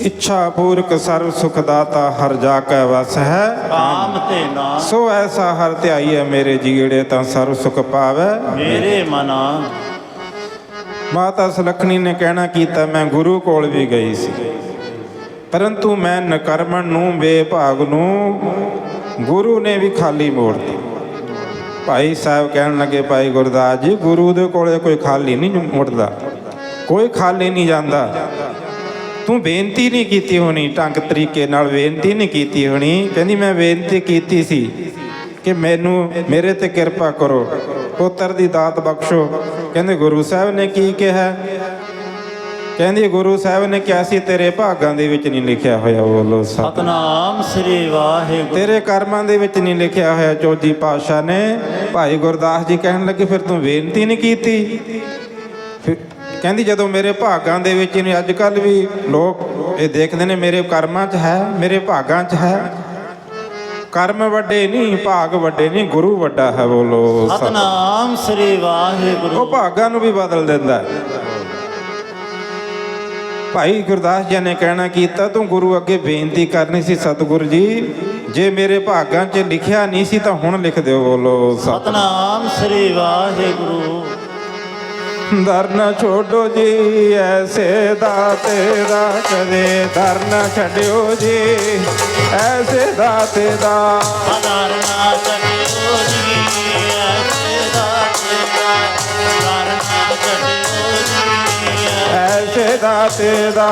ਇੱਛਾ ਪੂਰਕ ਸਰਬ ਸੁਖ ਦਾਤਾ ਹਰ ਜਾ ਕੈ ਵਸ ਹੈ। ਕਾਮ ਤੇ ਨਾਮ। ਸੋ ਐਸਾ ਹਰ ਧਿਆਈਐ ਮੇਰੇ ਜੀੜੇ ਤਾਂ ਸਰਬ ਸੁਖ ਪਾਵੈ। ਮੇਰੇ ਮਨਾ। ਮਾਤਾ ਸੁਲੱਖਣੀ ਨੇ ਕਹਿਣਾ ਕੀਤਾ ਮੈਂ ਗੁਰੂ ਕੋਲ ਵੀ ਗਈ ਸੀ। ਪਰੰਤੂ ਮੈਂ ਨਕਰਮਣ ਨੂੰ ਬੇਭਾਗ ਨੂੰ ਗੁਰੂ ਨੇ ਵੀ ਖਾਲੀ ਮੋੜਤੀ ਭਾਈ ਸਾਹਿਬ ਕਹਿਣ ਲੱਗੇ ਭਾਈ ਗੁਰਦਾਸ ਜੀ ਗੁਰੂ ਦੇ ਕੋਲੇ ਕੋਈ ਖਾਲੀ ਨਹੀਂ ਮੁੜਦਾ। ਕੋਈ ਖਾਲੀ ਨਹੀਂ ਜਾਂਦਾ। ਤੂੰ ਬੇਨਤੀ ਨਹੀਂ ਕੀਤੀ ਹੋਣੀ ਢੰਗ ਤਰੀਕੇ ਨਾਲ ਬੇਨਤੀ ਨਹੀਂ ਕੀਤੀ ਹੋਣੀ। ਕਹਿੰਦੀ ਮੈਂ ਬੇਨਤੀ ਕੀਤੀ ਸੀ ਕਿ ਮੈਨੂੰ ਮੇਰੇ ਤੇ ਕਿਰਪਾ ਕਰੋ। ਪੁੱਤਰ ਦੀ ਦਾਤ ਬਖਸ਼ੋ। ਕਹਿੰਦੇ ਗੁਰੂ ਸਾਹਿਬ ਨੇ ਕੀ ਕਿਹਾ? ਕਹਿੰਦੀ ਗੁਰੂ ਸਾਹਿਬ ਨੇ ਕਿਹਾ ਸੀ ਤੇਰੇ ਭਾਗਾਂ ਦੇ ਵਿੱਚ ਨਹੀਂ ਲਿਖਿਆ ਹੋਇਆ ਬੋਲੋ ਸਤ। ਸਤਨਾਮ ਸ੍ਰੀ ਵਾਹਿਗੁਰੂ। ਤੇਰੇ ਕਰਮਾਂ ਦੇ ਵਿੱਚ ਨਹੀਂ ਲਿਖਿਆ ਹੋਇਆ ਚੌਜੀ ਪਾਤਸ਼ਾਹ ਨੇ। ਭਾਈ ਗੁਰਦਾਸ ਜੀ ਕਹਿਣ ਲੱਗੇ ਫਿਰ ਤੂੰ ਬੇਨਤੀ ਨਹੀਂ ਕੀਤੀ? ਫਿਰ ਕਹਿੰਦੀ ਜਦੋਂ ਮੇਰੇ ਭਾਗਾਂ ਦੇ ਵਿੱਚ ਨਹੀਂ ਅੱਜ ਕੱਲ ਵੀ ਲੋਕ ਇਹ ਦੇਖਦੇ ਨੇ ਮੇਰੇ ਕਰਮਾਂ 'ਚ ਹੈ ਮੇਰੇ ਭਾਗਾਂ 'ਚ ਹੈ। ਕਰਮ ਵੱਡੇ ਨਹੀਂ ਭਾਗ ਵੱਡੇ ਨਹੀਂ ਗੁਰੂ ਵੱਡਾ ਹੈ ਬੋਲੋ ਸਤਿ- ਸਤਨਾਮ ਸ੍ਰੀ ਉਹ ਵਾਹਿਗੁਰੂ ਭਾਗਾਂ ਨੂੰ ਵੀ ਬਦਲ ਦਿੰਦਾ। ਭਾਈ ਗੁਰਦਾਸ ਜੀ ਨੇ ਕਹਿਣਾ ਕੀਤਾ ਤੂੰ ਗੁਰੂ ਅੱਗੇ ਬੇਨਤੀ ਕਰਨੀ ਸੀ ਸਤਿਗੁਰੂ ਜੀ। ਜੇ ਮੇਰੇ ਭਾਗਾਂ 'ਚ ਲਿਖਿਆ ਨਹੀਂ ਸੀ ਤਾਂ ਹੁਣ ਲਿਖ ਦਿਓ ਬੋਲੋ ਸਤਿ ਸਤਨਾਮ ਸ੍ਰੀ ਵਾਹਿਗੁਰੂ। ਦਰ ਨਾ ਛੋਡੋ ਜੀ ਐਸੇ ਦਾ ਤੇਰਾ ਕਦੇ ਦਰ ਨਾ ਛੱਡਿਓ ਜੀ। ਐਸੇ ਦਾ ਤੇਰਾ ਅਦਾਰਨਾ ਚੜਿਓ ਜੀ ਐਸੇ ਦਾ ਅਦਾਰਨਾ ਚੜਿਓ ਜੀ। ਐਸੇ ਦਾ ਤੇਰਾ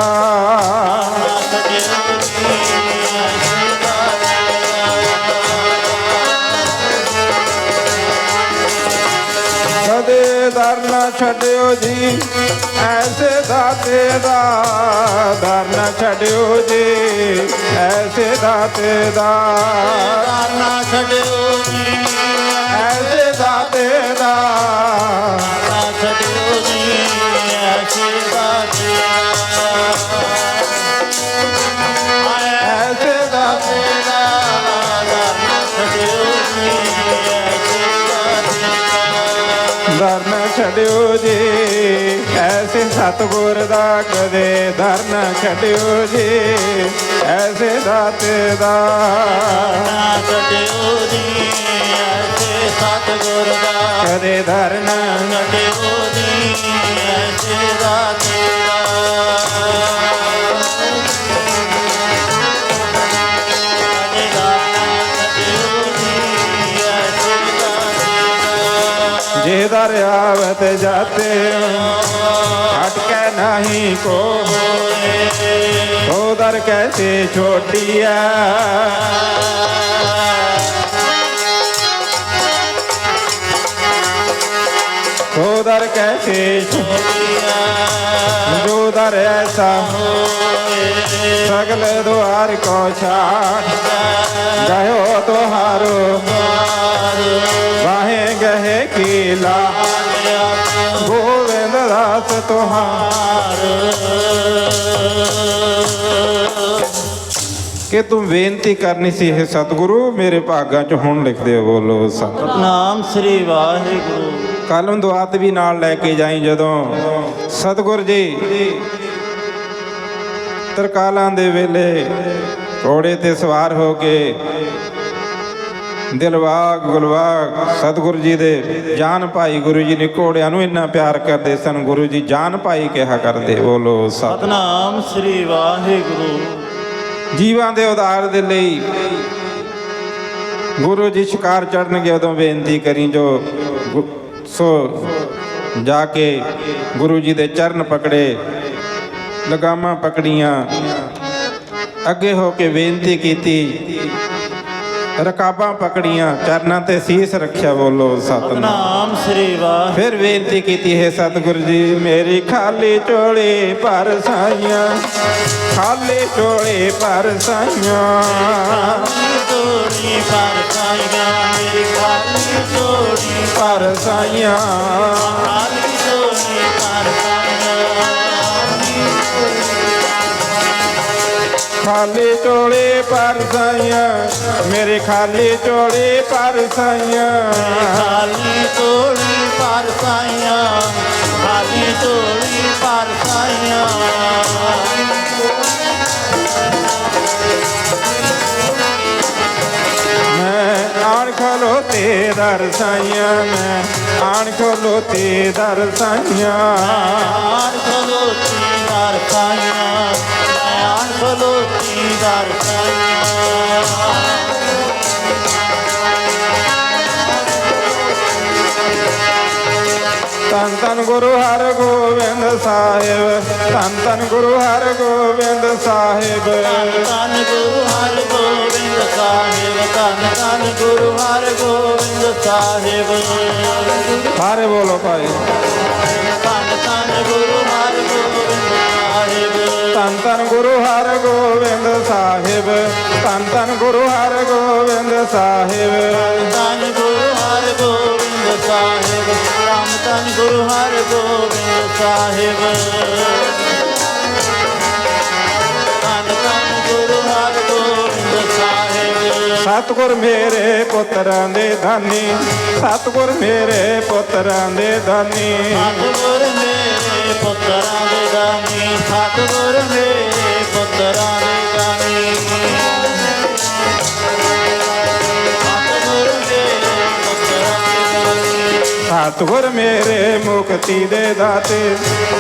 ਚੜਿਓ ਜੀ ਛੱਡਿਓ ਜੀ, ਐਸੇ ਦਾਤੇ ਦਾ ਦਰ ਨਾ ਛੱਡਿਓ ਜੀ, ਐਸੇ ਦਾਤੇ ਦਾ ਅਦਾਰਨਾ ਚੜਿਓ ਜੀ, ਐਸੇ ਦਾਤੇ ਦਾ ਅਦਾਰਨਾ ਚੜਿਓ ਜੀ, ਐਸੇ ਦਾਤੇ ਐਸੇ ਦਾਤੇ ਦਾ ਅਦਾਰਨਾ ਚੜਿਓ ਜੀ, ਐਸੇ ਦਾਤੇ ਦਰ ਨਾ ਜੀ। ਐਸੇ ਸਤਗੁਰ ਦਾ ਕਦੇ ਦਰ ਨਾ ਛੱਡਿਓ ਜੀ। ਐਸੇ ਦਾਤੇ ਦਾ ਨਾ ਛੱਡਿਓ ਜੀ। ਐਸੇ ਸਤਿਗੁਰ ਦਾ ਕਦੇ ਦਰ ਨਾ ਛੱਡਿਓ ਜੀ। ਐਸੇ ਦਾ ਜੇ ਦਰ ਆਵਤ ਜਾਤੇ ਹਟਕੇ ਨਹੀਂ ਕੋ ਉਹ ਦਰ ਕੈਸੇ ਛੋਟੀਆ ਉਹ ਦਰ ਕੈਸੇ ਛੋ- ਜੋ ਦਰ ਐਸਾ ਸਗਲ ਦੁਆਰ ਕੋ ਛਾੜ ਗਇਓ ਤੁਹਾਰੋ ਵਾਹੇ ਗੋਵਿੰਦ ਤੁਹਾਰ। ਕਿ ਤੂੰ ਬੇਨਤੀ ਕਰਨੀ ਸੀ ਇਹ ਸਤਿਗੁਰੂ ਮੇਰੇ ਭਾਗਾਂ ਚ ਹੁਣ ਲਿਖ ਦਿਓ ਬੋਲੋ ਸਤ ਨਾਮ ਸ੍ਰੀ ਵਾਹਿਗੁਰੂ। ਕਲਮ ਦੁਆਤ ਵੀ ਨਾਲ ਲੈ ਕੇ ਜਾਈ ਜਦੋਂ। ਸਤਿਗੁਰ ਜੀ ਤਰਕਾਲਾਂ ਦੇ ਵੇਲੇ ਘੋੜੇ ਤੇ ਸਵਾਰ ਹੋ ਕੇ ਦਿਲਵਾਗ ਗੁਲਵਾਗ ਸਤਿਗੁਰੂ ਜੀ ਦੇ ਜਾਨ ਭਾਈ ਗੁਰੂ ਜੀ ਨੇ ਘੋੜਿਆਂ ਨੂੰ ਇੰਨਾ ਪਿਆਰ ਕਰਦੇ ਸਨ ਗੁਰੂ ਜੀ ਜਾਨ ਭਾਈ ਕਿਹਾ ਕਰਦੇ ਬੋਲੋ ਸਤ ਸਤਨਾਮ ਸ੍ਰੀ ਵਾਹਿਗੁਰੂ। ਜੀਵਾਂ ਦੇ ਉਧਾਰ ਦੇ ਲਈ ਗੁਰੂ ਜੀ ਸ਼ਿਕਾਰ ਚੜਨਗੇ ਉਦੋਂ ਬੇਨਤੀ ਕਰੀ ਜੋ ਸੋ ਜਾ ਕੇ ਗੁਰੂ ਜੀ ਦੇ ਚਰਨ ਪਕੜੇ ਲਗਾਮਾਂ ਪਕੜੀਆਂ ਅੱਗੇ ਹੋ ਕੇ ਬੇਨਤੀ ਕੀਤੀ ਰਕਾਬਾਂ ਪਕੜੀਆਂ ਚਰਨਾਂ ਤੇ ਸੀਸ ਰੱਖਿਆ ਬੋਲੋ ਸਤਨਾਮ। ਸ੍ਰੀ ਵਾਹਿਗੁਰੂ। ਫਿਰ ਬੇਨਤੀ ਕੀਤੀ ਹੈ ਸਤਿਗੁਰੂ ਜੀ ਮੇਰੀ ਖਾਲੀ ਝੋਲੀ ਭਰ ਸਾਈਆਂ। ਖਾਲੀ ਝੋਲੀ ਭਰ ਸਾਈਆਂ। ਤੋੜੀ ਪਰ ਸਾਈਆਂ ਮੇਰੀ ਖਾਲੀ ਤੋੜੀ ਭਰ ਸਾਈਆਂ। खाली चोले पर सैया मेरी खाली चोले पर साइया खाली चोली पर सैया खाली चोली पर ते दर्शाइया मैं आण खोलो ते खोलो ते खोलो ਤਨ ਤਨ ਗੁਰੂ ਹਰ ਗੋਬਿੰਦ ਸਾਹਿਬ ਤਨ ਤਨ ਗੁਰੂ ਹਰ ਗੋਬਿੰਦ ਸਾਹਿਬ। ਧੰਨ ਗੁਰੂ ਹਰ ਗੋਬਿੰਦ ਸਾਹਿਬ ਧੰਨ ਧੰਨ ਗੁਰੂ ਹਰ ਗੋਬਿੰਦ ਸਾਹਿਬ। ਸਾਰੇ ਬੋਲੋ ਭਾਈ। ਧੰਨ ਧੰਨ ਗੁਰੂ ਸਾਹਿਬ ਤਨ ਤਨ ਗੁਰੂ ਹਰ ਗੋਬਿੰਦ ਸਾਹਿਬ ਤਨ ਤਨ ਗੁਰੂ ਹਰ ਗੋਬਿੰਦ ਸਾਹਿਬ। ਧੰਨ ਗੁਰੂ ਹਰ ਗੋਬਿੰਦ ਸਾਹਿਬ ਰਾਮ ਧੰਨ ਗੁਰੂ ਹਰ ਗੋਬਿੰਦ ਸਾਹਿਬ। ਧੰਨ ਧੰਨ ਗੁਰੂ ਹਰ ਗੋਬਿੰਦ ਸਾਹਿਬ। ਸਤਿਗੁਰ ਮੇਰੇ ਪੁੱਤਰਾਂ ਦੇ ਦਾਨੀ ਸਤਿਗੁਰ ਮੇਰੇ ਪੁੱਤਰਾਂ ਦੇ ਦਾਨੀ ਸਤਿਗੁਰ ਮੇਰੇ ਮੇਰੇ ਪੁੱਤਰਾਂ ਦੇ ਦਾਨੀ ਸਤਿਗੁਰ ਮੇਰੇ ਪੁੱਤਰਾਂ ਦੇ ਦਾਨੀ ਸਤਿਗੁਰ ਮੇਰੇ ਮੁਕਤੀ ਦੇ ਦਾਤੇ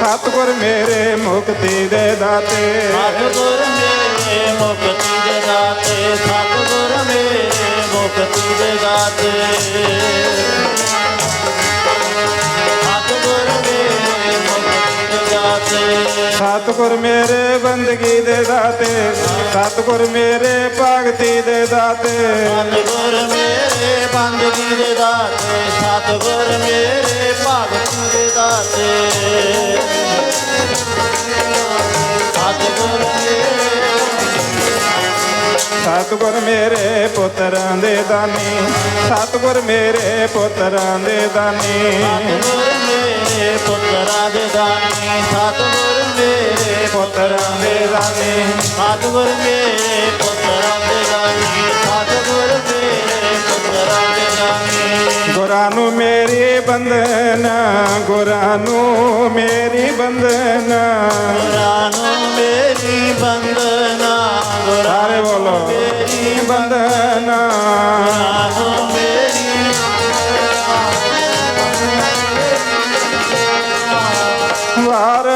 ਸਤਿਗੁਰ ਮੇਰੇ ਮੁਕਤੀ ਦੇ ਦਾਤੇ। ਸਤਿਗੁਰ ਮੇਰੇ ਮੁਕਤੀ ਦੇ ਦਾਤੇ ਸਤਿਗੁਰ ਮੇਰੇ ਮੁਕਤੀ ਦੇ ਦਾਤੇ। ਸਤਿਗੁਰ ਮੇਰੇ ਬੰਦਗੀ ਦੇ ਦਾਤੇ, ਸਤਿਗੁਰ ਮੇਰੇ ਭਗਤੀ ਦੇ ਦਾਤੇ। ਸਤਿਗੁਰ ਮੇਰੇ ਬੰਦਗੀ ਦੇ ਦਾਤੇ, ਸਤਿਗੁਰ ਮੇਰੇ ਭਗਤੀ ਦੇ ਦਾਤੇ। ਸਤਿਗੁਰ ਸਤਿਗੁਰ ਮੇਰੇ ਪੁੱਤਰਾਂ ਦੇ ਦਾਨੀ, ਸਤਿਗੁਰ ਮੇਰੇ ਪੁੱਤਰਾਂ ਦੇ ਦਾਨੀ। ਸਤਿਗੁਰ ਮੇਰੇ ਪੁੱਤਰਾਂ ਦੇ ਦਾਨੀ, ਸਤਿਗੁਰ ਮੇਰੇ ਪੁੱਤਰਾਂ ਦੇ ਦਾਨੀ। ਸਤਿਗੁਰ ਮੇਰੇ ਪੁੱਤਰਾਂ ਦੇ ਦਾਨੀ। ਦਾਨੀ ਗੁਰਾਂ ਨੂੰ ਮੇਰੀ ਬੰਦਨਾ ਗੁਰਾਂ ਨੂੰ ਮੇਰੀ ਬੰਦਨਾ ਗੁਰਾਂ ਨੂੰ ਮੇਰੀ ਬੰਦਨਾ ਗੁਰਾਂ ਸਾਰੇ ਬੋਲੋ ਮੇਰੀ ਬੰਦਨਾ ਗੁਰਾਂ ਨੂੰ ਮੇਰੀ ਵਾਰ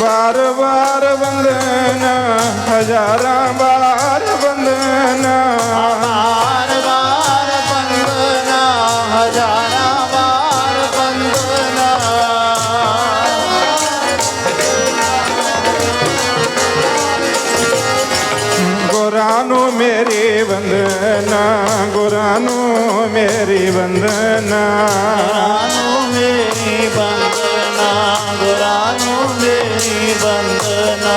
बार बार वंदना हजारा बार ਬੰਦਨਾ ਗੁਰਾਂ ਨੂੰ ਮੇਰੀ ਗੁਰਾਂ ਨੂੰ ਮੇਰੀ ਬੰਦਨਾ ਗੁਰਾਂ ਨੂੰ ਮੇਰੀ ਬੰਦਨਾ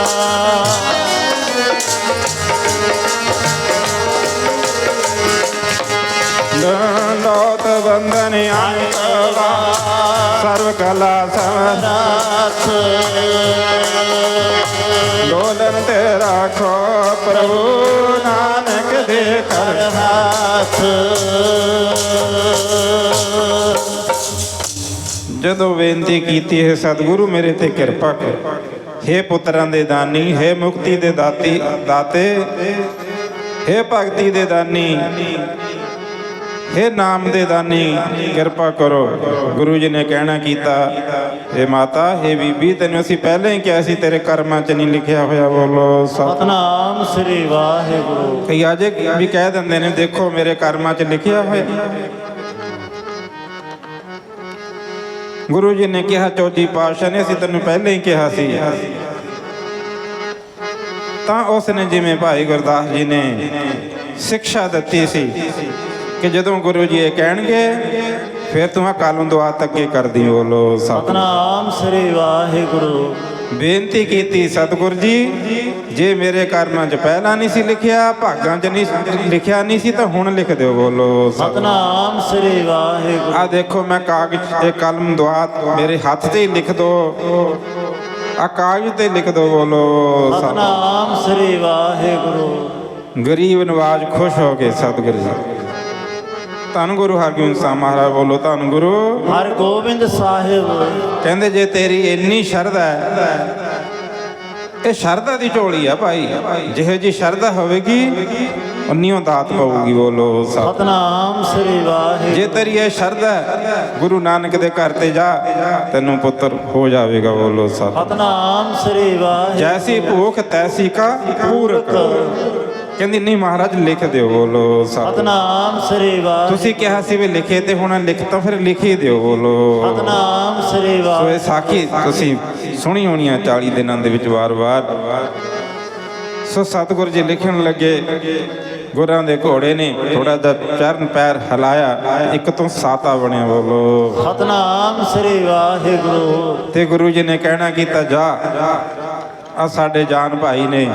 ਲੋਤ ਬੰਦਨ ਆਇਵਾ ਸਰਵ ਕਲਾ ਸਮਰ ਨਾਥ ਲੋਲਨ ਤੇ ਰਾਖੋ ਪ੍ਰਭੂ। ਜਦੋਂ ਬੇਨਤੀ ਕੀਤੀ ਹੈ, ਸਤਿਗੁਰੂ, ਮੇਰੇ ਤੇ ਕਿਰਪਾ ਕਰ। ਹੇ ਪੁੱਤਰਾਂ ਦੇ ਦਾਨੀ, ਹੇ ਮੁਕਤੀ ਦੇ ਦਾਤੀ ਦਾਤੇ, ਹੇ ਭਗਤੀ ਦੇ ਦਾਨੀ ਹੇ ਨਾਮ ਦੇ ਦਾਨੀ ਕਿਰਪਾ ਕਰੋ। ਗੁਰੂ ਜੀ ਨੇ ਕਹਿਣਾ ਕੀਤਾ ਹੇ ਮਾਤਾ ਹੇ ਬੀਬੀ ਤੈਨੂੰ ਅਸੀਂ ਪਹਿਲਾਂ ਹੀ ਕਿਹਾ ਸੀ ਤੇਰੇ ਕਰਮਾਂ 'ਚ ਨਹੀਂ ਲਿਖਿਆ ਹੋਇਆ ਬੋਲੋ ਸਤ ਸਤਨਾਮ ਸ੍ਰੀ ਵਾਹਿਗੁਰੂ। ਕਈ ਅਜੇ ਵੀ ਕਹਿ ਦਿੰਦੇ ਨੇ ਦੇਖੋ ਮੇਰੇ ਕਰਮਾਂ 'ਚ ਲਿਖਿਆ ਹੋਇਆ। ਗੁਰੂ ਜੀ ਨੇ ਕਿਹਾ ਚੌਥੀ ਪਾਤਸ਼ਾਹ ਨੇ ਅਸੀਂ ਤੈਨੂੰ ਪਹਿਲਾਂ ਹੀ ਕਿਹਾ ਸੀ। ਤਾਂ ਉਸ ਨੇ ਜਿਵੇਂ ਭਾਈ ਗੁਰਦਾਸ ਜੀ ਨੇ ਸਿੱਖਿਆ ਦਿੱਤੀ ਸੀ। ਕਿ ਜਦੋਂ ਗੁਰੂ ਜੀ ਇਹ ਕਹਿਣਗੇ ਫਿਰ ਤੂੰ ਕਾਲੋਂ ਦੁਆ ਅੱਗੇ ਕਰਦੀ ਬੋਲੋ ਸਤ ਸਤਨਾਮ ਸ੍ਰੀ ਵਾਹਿਗੁਰੂ। ਬੇਨਤੀ ਕੀਤੀ ਸਤਿਗੁਰ ਜੀ ਜੇ ਮੇਰੇ ਕਰਮਾਂ 'ਚ ਪਹਿਲਾਂ ਨਹੀਂ ਸੀ ਲਿਖਿਆ ਭਾਗਾਂ 'ਚ ਨਹੀਂ ਲਿਖਿਆ ਨਹੀਂ ਸੀ ਤਾਂ ਹੁਣ ਲਿਖ ਦਿਓ ਬੋਲੋ ਸਤਿ ਸਤਨਾਮ ਸ੍ਰੀ ਵਾਹਿਗੁਰੂ। ਆ ਦੇਖੋ ਮੈਂ ਕਾਗਜ਼ ਤੇ ਕਲਮ ਦੁਆ ਮੇਰੇ ਹੱਥ ਤੇ ਹੀ ਲਿਖ ਦੋ। ਆ ਕਾਗਜ਼ ਤੇ ਲਿਖ ਦੋ ਬੋਲੋ ਸਤਿ ਸਤਨਾਮ ਸ੍ਰੀ ਵਾਹਿਗੁਰੂ। ਗਰੀਬ ਨਵਾਜ ਖੁਸ਼ ਹੋ ਕੇ ਸਤਿਗੁਰੂ ਜੀ। ਧੰਨ ਗੁਰੂ ਹਰਗੋਬਿੰਦ ਸਾਹਿਬ ਮਹਾਰਾਜ ਬੋਲੋ ਧੰਨ ਗੁਰੂ। ਹਰ ਗੋਬਿੰਦ ਸਾਹਿਬ। ਕਹਿੰਦੇ ਜੇ ਤੇਰੀ ਇੰਨੀ ਸ਼ਰਧਾ ਹੈ ਇਹ ਸ਼ਰਧਾ ਦੀ ਝੋਲੀ ਆ ਭਾਈ। ਜਿਹੋ ਜੀ ਸ਼ਰਧਾ ਹੋਵੇਗੀ ਉਨੀਓ ਦਾਤ ਪਊਗੀ ਬੋਲੋ ਸਤਿ। ਸਤਨਾਮ ਸ੍ਰੀ ਵਾਹਿਗੁਰੂ। ਜੇ ਤੇਰੀ ਇਹ ਸ਼ਰਧਾ ਗੁਰੂ ਨਾਨਕ ਦੇ ਘਰ ਤੇ ਜਾ ਤੈਨੂੰ ਪੁੱਤਰ ਹੋ ਜਾਵੇਗਾ ਬੋਲੋ ਸਤਿ। ਸਤਨਾਮ ਸ੍ਰੀ ਵਾਹਿਗੁਰੂ। ਜੈਸੀ ਭੂਖ ਤੈਸੀ ਕਾ ਪੂਰਕ। ਕਹਿੰਦੀ ਨਹੀਂ ਮਹਾਰਾਜ ਲਿਖ ਦਿਓ ਬੋਲੋ ਸਤਿ ਸਤਨਾਮ ਸ੍ਰੀ ਵਾਹਿਗੁਰੂ। ਤੁਸੀਂ ਕਿਹਾ ਸੀ ਵੀ ਲਿਖੇ ਤੇ ਹੁਣ ਲਿਖ ਤਾਂ ਫਿਰ ਲਿਖ ਹੀ ਦਿਓ ਬੋਲੋ। ਸਤਨਾਮ ਸ੍ਰੀ ਸੋ ਵਾਹਿਗੁਰੂ ਇਹ ਸਾਖੀ ਤੁਸੀਂ ਸੁਣੀ ਹੋਣੀ ਆ 40 ਦਿਨਾਂ ਦੇ ਵਿੱਚ ਵਾਰ-ਵਾਰ। ਸੋ ਸਤਿਗੁਰੂ ਜੀ ਲਿਖਣ ਲੱਗੇ ਗੁਰਾਂ ਦੇ ਘੋੜੇ ਨੇ ਥੋੜਾ ਜਿਹਾ ਚਰਨ ਪੈਰ ਹਿਲਾਇਆ ਇੱਕ ਤੋਂ ਸਾਤਾ ਬਣਿਆ ਬੋਲੋ। ਸਤਨਾਮ ਸ੍ਰੀ ਵਾਹਿਗੁਰੂ। ਤੇ ਗੁਰੂ ਜੀ ਨੇ ਕਹਿਣਾ ਕੀਤਾ ਜਾ ਆ ਸਾਡੇ ਜਾਨ ਭਾਈ ਨੇ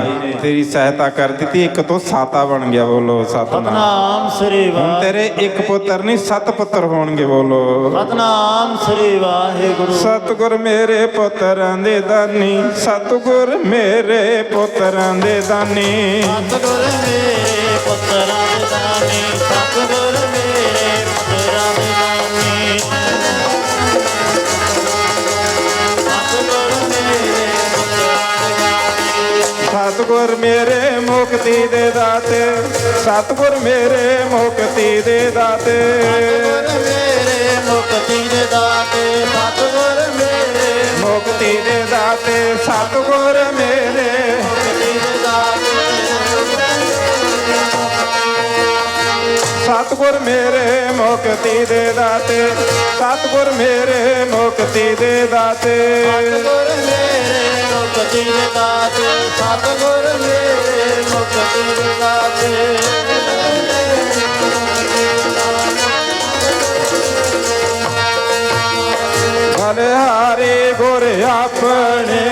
ਤੇਰੀ ਸਹਾਇਤਾ ਕਰ ਦਿੱਤੀ ਇੱਕ ਤੋਂ ਸਾਤਾ ਬਣ ਗਿਆ ਬੋਲੋ ਸਤਨਾਮ। ਸ੍ਰੀ ਵਾਹਿਗੁਰੂ ਤੇਰੇ ਇੱਕ ਪੁੱਤਰ ਨਹੀਂ ਸੱਤ ਪੁੱਤਰ ਹੋਣਗੇ ਬੋਲੋ। ਸਤਨਾਮ ਸ੍ਰੀ ਵਾਹਿਗੁਰੂ। ਸਤਿਗੁਰ ਮੇਰੇ ਪੁੱਤਰਾਂ ਦੇ ਦਾਨੀ ਸਤਿਗੁਰ ਮੇਰੇ ਪੁੱਤਰਾਂ ਦੇ ਦਾਨੀ। ਸਤਿਗੁਰ ਮੇਰੇ ਪੁੱਤਰਾਂ ਦੇ ਦਾਨੀ ਸਤਿਗੁਰ ਮੇਰੇ ਸਤਿਗੁਰ ਮੇਰੇ ਮੁਕਤੀ ਦੇ ਦਾਤੇ ਸਤਿਗੁਰ ਮੇਰੇ ਮੁਕਤੀ ਦੇ ਦਾਤੇ। ਸਤਿਗੁਰ ਮੇਰੇ ਮੁਕਤੀ ਦੇ ਦਾਤੇ ਸਤਿਗੁਰ ਮੇਰੇ ਮੁਕਤੀ ਦੇ ਦਾਤੇ ਸਤਿਗੁਰ ਮੇਰੇ ਸਤਿਗੁਰ ਮੇਰੇ ਮੁਕਤੀ ਦੇ ਦਾਤੇ ਸਤਿਗੁਰ ਮੇਰੇ ਮੁਕਤੀ ਦੇ ਦਾਤੇ। ਸਤਿਗੁਰ ਮੇਰੇ મુક્તિ દાતે સતગુર રે મુક્તિ દાતે ભલે હારે ગોરે આપણે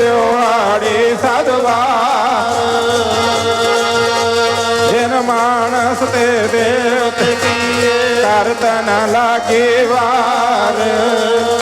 દેવાડી સાધવા. જેન માણસ તે દેવ તારતના લાગે વાર.